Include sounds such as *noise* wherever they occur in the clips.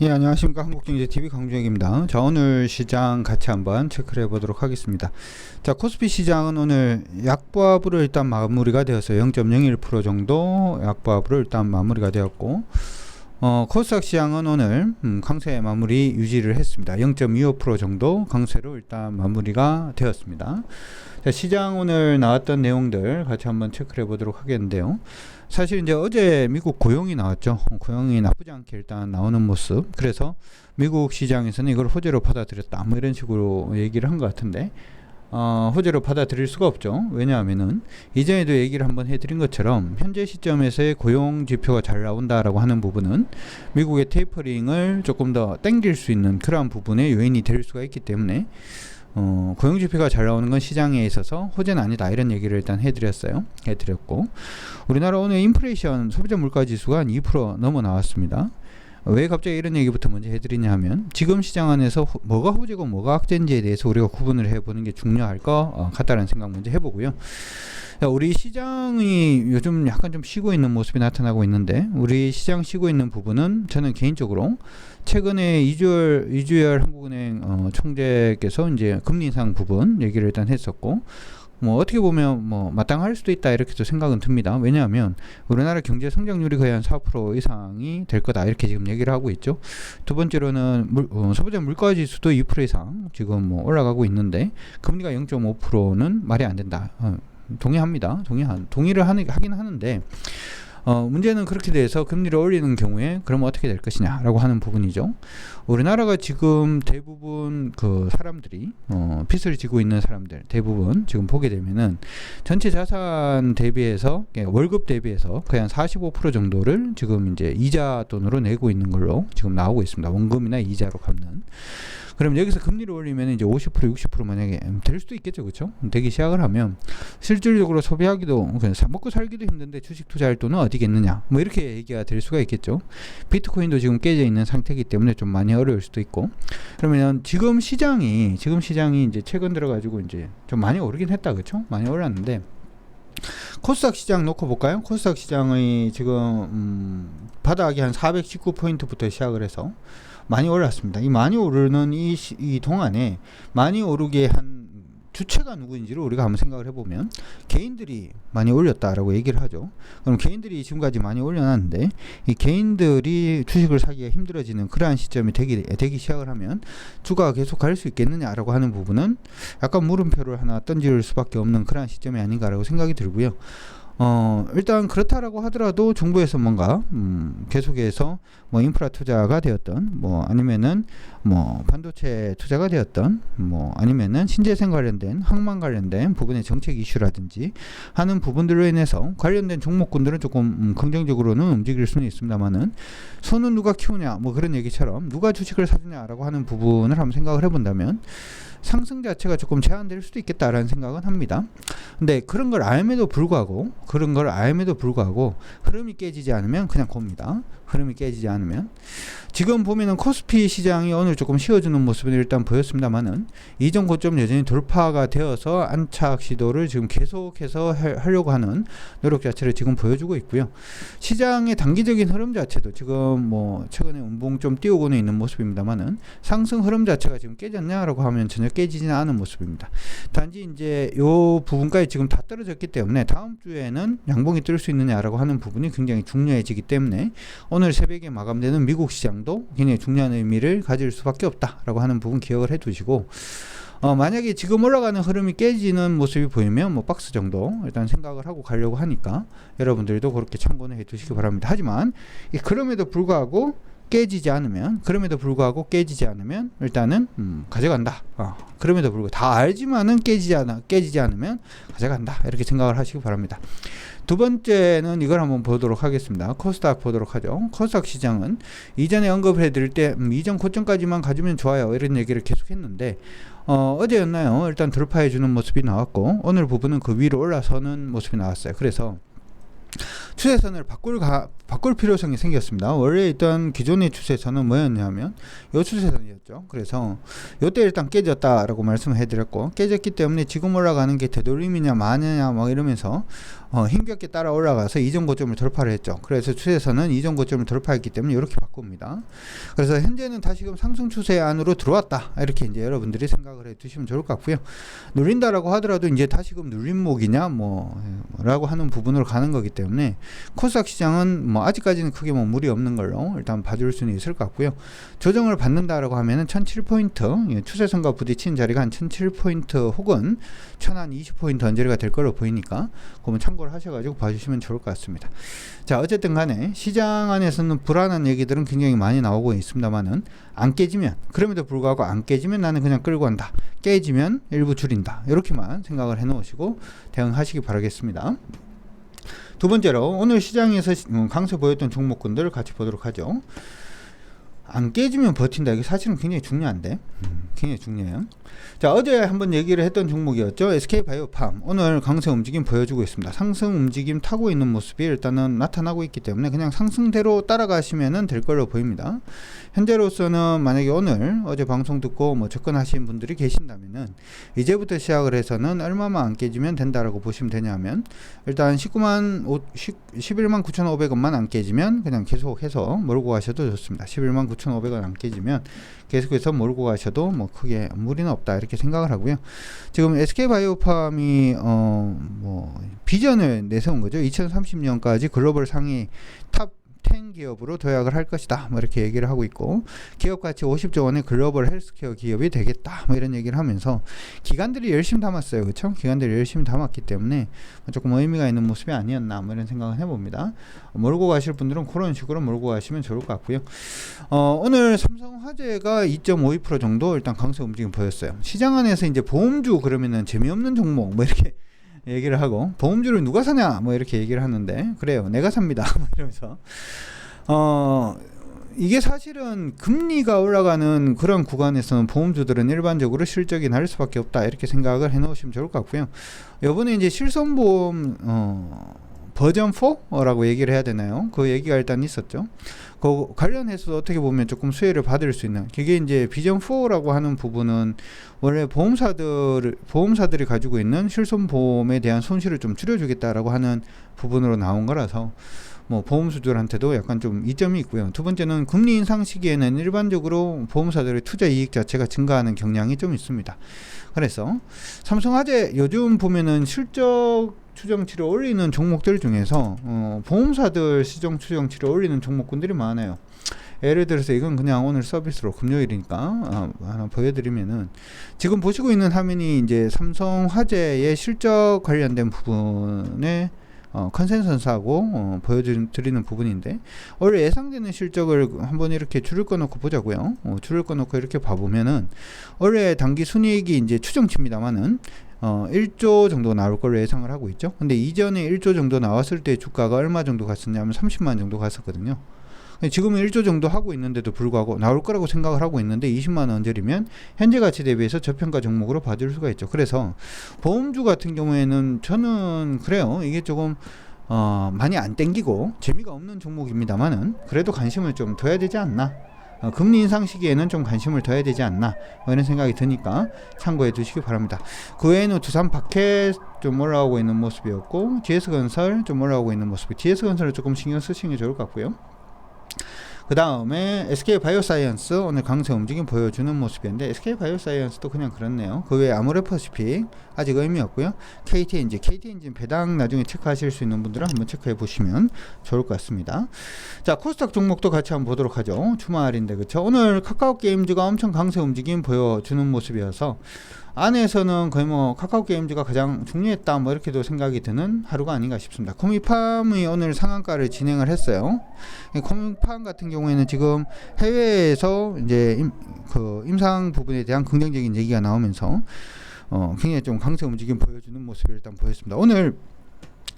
예, 안녕하십니까. 한국경제TV 강주혁입니다. 자, 오늘 시장 같이 한번 체크를 해보도록 하겠습니다. 자, 코스피 시장은 오늘 약보합으로 일단 마무리가 되었어요. 0.01% 정도 약보합으로 일단 마무리가 되었고, 어, 코스닥 시장은 오늘 음, 강세 마무리 유지를 했습니다. 0.25% 정도 강세로 일단 마무리가 되었습니다. 자, 시장 오늘 나왔던 내용들 같이 한번 체크를 해보도록 하겠는데요. 사실 이제 어제 미국 고용이 나왔죠. 고용이 나쁘지 않게 일단 나오는 모습. 그래서 미국 시장에서는 이걸 호재로 받아들였다. 뭐 이런 식으로 얘기를 한 것 같은데. 어, 호재로 받아들일 수가 없죠. 왜냐하면은 이전에도 얘기를 한번 해드린 것처럼 현재 시점에서의 고용 지표가 잘 나온다라고 하는 부분은 미국의 테이퍼링을 조금 더 땡길 수 있는 그러한 부분의 요인이 될 수가 있기 때문에 어, 고용 지표가 잘 나오는 건 시장에 있어서 호재는 아니다 이런 얘기를 일단 해드렸어요. 해드렸고 우리나라 오늘 인플레이션 소비자 물가 지수가 한 2% 넘어 나왔습니다. 왜 갑자기 이런 얘기부터 먼저 해드리냐 하면 지금 시장 안에서 호, 뭐가 호재고 뭐가 악재인지에 대해서 우리가 구분을 해보는 게 중요할 것 어, 같다는 생각 먼저 해보고요. 자, 우리 시장이 요즘 약간 좀 쉬고 있는 모습이 나타나고 있는데 우리 시장 쉬고 있는 부분은 저는 개인적으로 최근에 이주열 이주열 한국은행 어, 총재께서 이제 금리 인상 부분 얘기를 일단 했었고 뭐 어떻게 보면 뭐 마땅할 수도 있다 이렇게도 생각은 듭니다. 왜냐하면 우리나라 경제 성장률이 거의 한 4% 이상이 될 거다 이렇게 지금 얘기를 하고 있죠. 두 번째로는 물, 어, 소비자 물가 지수도 2% 이상 지금 뭐 올라가고 있는데 금리가 0.5%는 말이 안 된다. 어, 동의합니다. 동의한 동의를 하는, 하긴 하는데 어, 문제는 그렇게 돼서 금리를 올리는 경우에 그러면 어떻게 될 것이냐라고 하는 부분이죠. 우리나라가 지금 대부분 그 사람들이 어, 빚을 지고 있는 사람들 대부분 지금 보게 되면은 전체 자산 대비해서 예, 월급 대비해서 거의 한45% 정도를 지금 이제 이자 돈으로 내고 있는 걸로 지금 나오고 있습니다. 원금이나 이자로 갚는. 그럼 여기서 금리를 올리면 이제 50% 60% 만약에 될 수도 있겠죠, 그렇죠? 되기 시작을 하면 실질적으로 소비하기도 그냥 사- 먹고 살기도 힘든데 주식 투자할 돈은 어디겠느냐, 뭐 이렇게 얘기가 될 수가 있겠죠. 비트코인도 지금 깨져 있는 상태이기 때문에 좀 많이 어려울 수도 있고 그러면 지금 시장이 지금 시장이 이제 최근 들어가지고 이제 좀 많이 오르긴 했다, 그렇죠? 많이 올랐는데. 코스닥 시장 놓고 볼까요? 코스닥 시장의 지금 음, 바닥이 한 419포인트부터 시작을 해서 많이 올랐습니다. 이 많이 오르는 이, 시, 이 동안에 많이 오르게 한 주체가 누구인지를 우리가 한번 생각을 해보면 개인들이 많이 올렸다라고 얘기를 하죠. 그럼 개인들이 지금까지 많이 올려놨는데 이 개인들이 주식을 사기가 힘들어지는 그러한 시점이 되기, 되기 시작을 하면 주가가 계속 갈 수 있겠느냐라고 하는 부분은 약간 물음표를 하나 던질 수밖에 없는 그러한 시점이 아닌가라고 생각이 들고요. 어, 일단 그렇다라고 하더라도 정부에서 뭔가 음, 계속해서 뭐 인프라 투자가 되었던 뭐 아니면은 뭐 반도체 투자가 되었던 뭐 아니면은 신재생 관련된 항만 관련된 부분의 정책 이슈라든지 하는 부분들로 인해서 관련된 종목군들은 조금 음, 긍정적으로는 움직일 수는 있습니다만은 손은 누가 키우냐 뭐 그런 얘기처럼 누가 주식을 사주냐라고 하는 부분을 한번 생각을 해본다면 상승 자체가 조금 제한될 수도 있겠다라는 생각은 합니다. 근데 그런 걸 알면도 불구하고 그런 걸 알면도 불구하고 흐름이 깨지지 않으면 그냥 겁니다. 흐름이 깨지지 않으면 지금 보면은 코스피 시장이 오늘 조금 쉬어주는 모습은 일단 보였습니다만은 이전 고점 여전히 돌파가 되어서 안착 시도를 지금 계속해서 하- 하려고 하는 노력 자체를 지금 보여주고 있고요. 시장의 단기적인 흐름 자체도 지금 뭐 최근에 운봉 좀 띄우고는 있는 모습입니다만은 상승 흐름 자체가 지금 깨졌냐라고 하면 전혀 깨지지는 않은 모습입니다. 단지 이제 요 부분까지 지금 다 떨어졌기 때문에 다음 주에는 양봉이 뜰 수 있느냐라고 하는 부분이 굉장히 중요해지기 때문에 오늘 새벽에 마감되는 미국 시장도 굉장히 중요한 의미를 가질 수밖에 없다라고 하는 부분 기억을 해 두시고 어, 만약에 지금 올라가는 흐름이 깨지는 모습이 보이면 뭐 박스 정도 일단 생각을 하고 가려고 하니까 여러분들도 그렇게 참고는 해 두시기 바랍니다. 하지만 이 그럼에도 불구하고 깨지지 않으면 그럼에도 불구하고 깨지지 않으면 일단은 음, 가져간다. 어, 그럼에도 불구하고 다 알지만은 깨지지 않아 깨지지 않으면 가져간다. 이렇게 생각을 하시기 바랍니다. 두 번째는 이걸 한번 보도록 하겠습니다. 코스닥 보도록 하죠. 코스닥 시장은 이전에 언급을 해드릴 때 음, 이전 고점까지만 가지면 좋아요 이런 얘기를 계속 했는데 어, 어제였나요? 일단 돌파해 주는 모습이 나왔고 오늘 부분은 그 위로 올라서는 모습이 나왔어요. 그래서 추세선을 바꿀 가, 바꿀 필요성이 생겼습니다. 원래 있던 기존의 추세선은 뭐였냐면 요 추세선이었죠. 그래서 요때 일단 깨졌다라고 말씀을 해드렸고 깨졌기 때문에 지금 올라가는 게 되돌림이냐 마냐냐 막 이러면서 어, 힘겹게 따라 올라가서 이전 고점을 돌파를 했죠. 그래서 추세선은 이전 고점을 돌파했기 때문에 이렇게 바꿉니다. 그래서 현재는 다시금 상승 추세 안으로 들어왔다 이렇게 이제 여러분들이 생각을 해 두시면 좋을 것 같고요. 눌린다라고 하더라도 이제 다시금 눌림목이냐 뭐라고 하는 부분으로 가는 거기 때문에 코스닥 시장은 뭐 아직까지는 크게 뭐 무리 없는 걸로 일단 봐줄 수는 있을 것 같고요. 조정을 받는다라고 하면은 1007포인트 예, 추세선과 부딪힌 자리가 한 1007포인트 혹은 1020포인트 언저리가 될 거로 보이니까 그러면 참고를 하셔가지고 봐주시면 좋을 것 같습니다. 자 어쨌든 간에 시장 안에서는 불안한 얘기들은 굉장히 많이 나오고 있습니다만은 안 깨지면 그럼에도 불구하고 안 깨지면 나는 그냥 끌고 간다. 깨지면 일부 줄인다. 이렇게만 생각을 해 놓으시고 대응하시기 바라겠습니다. 두 번째로 오늘 시장에서 음, 강세 보였던 종목군들 같이 보도록 하죠. 안 깨지면 버틴다. 이게 사실은 굉장히 중요한데, 음, 굉장히 중요해요. 자, 어제 한번 얘기를 했던 종목이었죠. SK 바이오팜. 오늘 강세 움직임 보여주고 있습니다. 상승 움직임 타고 있는 모습이 일단은 나타나고 있기 때문에 그냥 상승대로 따라가시면 될 걸로 보입니다. 현재로서는 만약에 오늘 어제 방송 듣고 뭐 접근하신 분들이 계신다면은 이제부터 시작을 해서는 얼마만 안 깨지면 된다라고 보시면 되냐면 일단 19만 5, 11만 9,500원만 안 깨지면 그냥 계속해서 몰고 가셔도 좋습니다. 11만 9,500원 안 깨지면 계속해서 몰고 가셔도 뭐 크게 무리는 없다 이렇게 생각을 하고요. 지금 SK 바이오팜이 어 뭐 비전을 내세운 거죠. 2030년까지 글로벌 상위 탑 10 기업으로 도약을 할 것이다. 뭐 이렇게 얘기를 하고 있고 기업 가치 50조 원의 글로벌 헬스케어 기업이 되겠다. 뭐 이런 얘기를 하면서 기관들이 열심히 담았어요. 그렇죠? 기관들이 열심히 담았기 때문에 조금 의미가 있는 모습이 아니었나 뭐 이런 생각을 해봅니다. 몰고 가실 분들은 그런 식으로 몰고 가시면 좋을 것 같고요. 어, 오늘 삼성화재가 2.52% 정도 일단 강세 움직임 보였어요. 시장 안에서 이제 보험주 그러면은 재미없는 종목 뭐 이렇게 얘기를 하고 보험주를 누가 사냐? 뭐 이렇게 얘기를 하는데 그래요. 내가 삽니다. *laughs* 뭐 이러면서. 어 이게 사실은 금리가 올라가는 그런 구간에서는 보험주들은 일반적으로 실적이 날 수밖에 없다. 이렇게 생각을 해 놓으시면 좋을 것 같고요. 이번에 이제 실손보험 어 버전 4라고 얘기를 해야 되나요? 그 얘기가 일단 있었죠. 그 관련해서 어떻게 보면 조금 수혜를 받을 수 있는 그게 이제 비전 4라고 하는 부분은 원래 보험사들 보험사들이 가지고 있는 실손 보험에 대한 손실을 좀 줄여주겠다라고 하는 부분으로 나온 거라서 뭐 보험수들한테도 약간 좀 이점이 있고요. 두 번째는 금리 인상 시기에는 일반적으로 보험사들의 투자 이익 자체가 증가하는 경향이 좀 있습니다. 그래서 삼성화재 요즘 보면은 실적 추정치를 올리는 종목들 중에서 어, 보험사들 시정 추정치를 올리는 종목군들이 많아요. 예를 들어서 이건 그냥 오늘 서비스로 금요일이니까 어, 하나 보여드리면은 지금 보시고 있는 화면이 이제 삼성화재의 실적 관련된 부분에 어, 컨센서스하고 어, 보여드리는 부분인데 원래 예상되는 실적을 한번 이렇게 줄을 꺼놓고 보자고요. 어, 줄을 꺼놓고 이렇게 봐보면은 원래 단기 순이익이 이제 추정치입니다만은 어, 1조 정도 나올 걸로 예상을 하고 있죠. 근데 이전에 1조 정도 나왔을 때 주가가 얼마 정도 갔었냐면 30만 정도 갔었거든요. 지금은 1조 정도 하고 있는데도 불구하고 나올 거라고 생각을 하고 있는데 20만 원짜리면 현재 가치 대비해서 저평가 종목으로 봐줄 수가 있죠. 그래서 보험주 같은 경우에는 저는 그래요. 이게 조금 어, 많이 안 땡기고 재미가 없는 종목입니다만은 그래도 관심을 좀 둬야 되지 않나. 어, 금리 인상 시기에는 좀 관심을 둬야 되지 않나 뭐 이런 생각이 드니까 참고해 두시기 바랍니다. 그 외에는 두산 파켓 좀 올라오고 있는 모습이었고 GS건설 좀 올라오고 있는 모습이 GS건설을 조금 신경 쓰시는 게 좋을 것 같고요. 그 다음에 SK 바이오사이언스 오늘 강세 움직임 보여주는 모습인데 SK 바이오사이언스도 그냥 그렇네요. 그 외에 아모레퍼시픽 아직 의미 없고요. KT 엔진, KT 엔진 배당 나중에 체크하실 수 있는 분들은 한번 체크해 보시면 좋을 것 같습니다. 자 코스닥 종목도 같이 한번 보도록 하죠. 주말인데 그쵸? 오늘 카카오 게임즈가 엄청 강세 움직임 보여주는 모습이어서 안에서는 거의 뭐 카카오 게임즈가 가장 중요했다 뭐 이렇게도 생각이 드는 하루가 아닌가 싶습니다. 코미팜이 오늘 상한가를 진행을 했어요. 코미팜 같은 경우에는 지금 해외에서 이제 임, 그 임상 부분에 대한 긍정적인 얘기가 나오면서 어, 굉장히 좀 강세 움직임 보여주는 모습을 일단 보였습니다. 오늘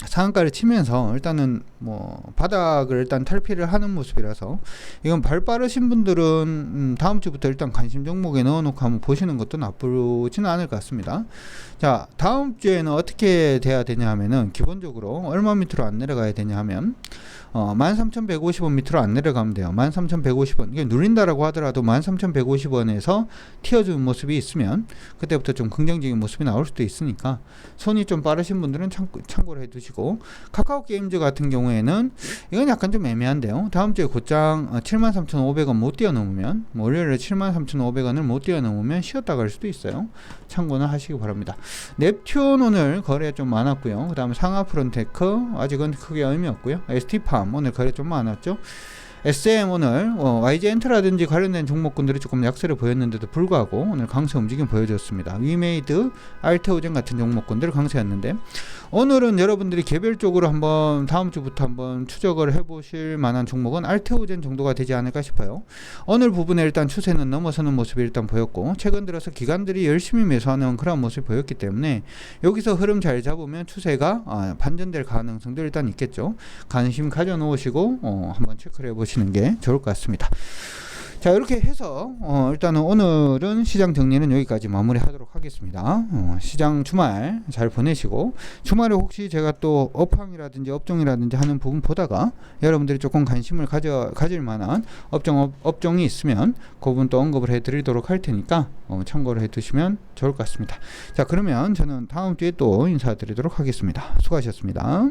상한가를 치면서 일단은 뭐 바닥을 일단 탈피를 하는 모습이라서 이건 발 빠르신 분들은 음 다음 주부터 일단 관심 종목에 넣어놓고 한번 보시는 것도 나쁘지는 않을 것 같습니다. 자 다음 주에는 어떻게 돼야 되냐 하면은 기본적으로 얼마 밑으로 안 내려가야 되냐 하면 어, 13,150원 밑으로 안 내려가면 돼요. 13,150원. 이게 누린다라고 하더라도 13,150원에서 튀어주는 모습이 있으면 그때부터 좀 긍정적인 모습이 나올 수도 있으니까 손이 좀 빠르신 분들은 참고, 참고를 해 두시고 카카오 게임즈 같은 경우에는 이건 약간 좀 애매한데요. 다음 주에 곧장 어, 73,500원 못 뛰어넘으면 뭐 월요일에 73,500원을 못 뛰어넘으면 쉬었다 갈 수도 있어요. 참고는 하시기 바랍니다. 넵튠 오늘 거래 좀 많았고요. 그 다음에 상하 프론테크 아직은 크게 의미 없고요. ST팜 오늘 거래 좀 많았죠. SM 오늘 어, YG 엔트라든지 관련된 종목군들이 조금 약세를 보였는데도 불구하고 오늘 강세 움직임 보여줬습니다. 위메이드, 알테오젠 같은 종목군들 강세였는데 오늘은 여러분들이 개별적으로 한번 다음 주부터 한번 추적을 해보실 만한 종목은 알테오젠 정도가 되지 않을까 싶어요. 오늘 부분에 일단 추세는 넘어서는 모습이 일단 보였고 최근 들어서 기관들이 열심히 매수하는 그런 모습이 보였기 때문에 여기서 흐름 잘 잡으면 추세가 아, 반전될 가능성도 일단 있겠죠. 관심 가져놓으시고 어, 한번 체크를 해보시는 게 좋을 것 같습니다. 자 이렇게 해서 어, 일단은 오늘은 시장 정리는 여기까지 마무리하도록 하겠습니다. 어, 시장 주말 잘 보내시고 주말에 혹시 제가 또 업황이라든지 업종이라든지 하는 부분 보다가 여러분들이 조금 관심을 가져 가질 만한 업종 업, 업종이 있으면 그 부분 또 언급을 해드리도록 할 테니까 어, 참고를 해두시면 좋을 것 같습니다. 자 그러면 저는 다음 주에 또 인사드리도록 하겠습니다. 수고하셨습니다.